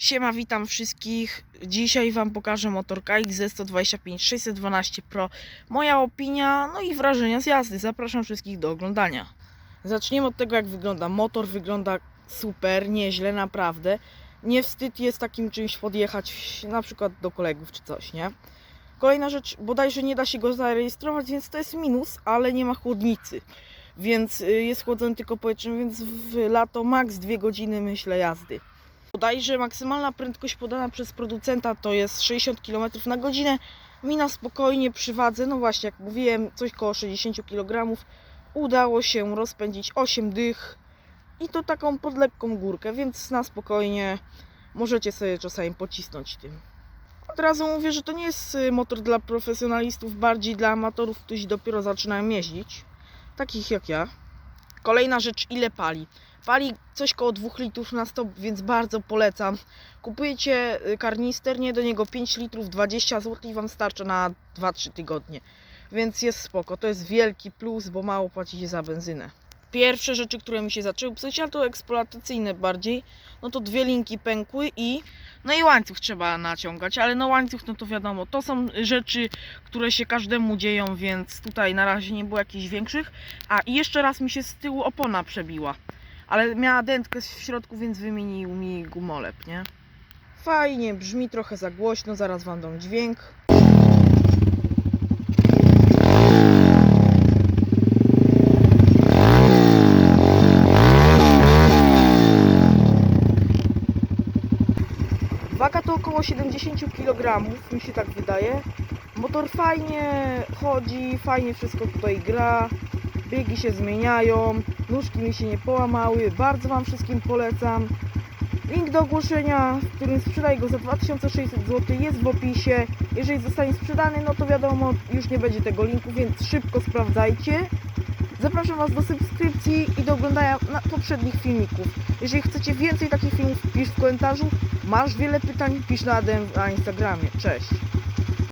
Siema, witam wszystkich. Dzisiaj Wam pokażę motor KXZ 125 612 Pro. Moja opinia, no i wrażenia z jazdy. Zapraszam wszystkich do oglądania. Zaczniemy od tego, jak wygląda motor. Wygląda super, nieźle, naprawdę. Nie wstyd jest takim czymś podjechać, na przykład do kolegów czy coś, nie? Kolejna rzecz, bodajże nie da się go zarejestrować, więc to jest minus, ale nie ma chłodnicy. Więc y, jest chłodzony tylko powietrzem, więc w lato maks 2 godziny myślę jazdy. Bodajże maksymalna prędkość podana przez producenta to jest 60 km na godzinę. Mi na spokojnie przy wadze, no właśnie jak mówiłem, coś koło 60 kg udało się rozpędzić 8 dych i to taką pod lekką górkę, więc na spokojnie możecie sobie czasami pocisnąć tym. Od razu mówię, że to nie jest y, motor dla profesjonalistów, bardziej dla amatorów, którzy dopiero zaczynają jeździć, takich jak ja. Kolejna rzecz, ile pali? Pali coś koło 2 litrów na 100, więc bardzo polecam. Kupujecie y, karnister, nie do niego 5 litrów, 20 zł i Wam starcza na 2-3 tygodnie. Więc jest spoko, to jest wielki plus, bo mało płacicie za benzynę. Pierwsze rzeczy, które mi się zaczęły psuć, ale to eksploatacyjne bardziej, no to dwie linki pękły i no i łańcuch trzeba naciągać, ale no łańcuch no to wiadomo, to są rzeczy, które się każdemu dzieją, więc tutaj na razie nie było jakichś większych. A i jeszcze raz mi się z tyłu opona przebiła ale miała dętkę w środku, więc wymienił mi gumolep, nie? Fajnie, brzmi trochę za głośno, zaraz wam dam dźwięk. Waga to około 70 kg, mi się tak wydaje. Motor fajnie chodzi, fajnie wszystko tutaj gra biegi się zmieniają, nóżki mi się nie połamały, bardzo Wam wszystkim polecam. Link do ogłoszenia, w którym sprzedaj go za 2600 zł jest w opisie. Jeżeli zostanie sprzedany, no to wiadomo, już nie będzie tego linku, więc szybko sprawdzajcie. Zapraszam Was do subskrypcji i do oglądania poprzednich filmików. Jeżeli chcecie więcej takich filmów, pisz w komentarzu. Masz wiele pytań, pisz na DM na Instagramie. Cześć!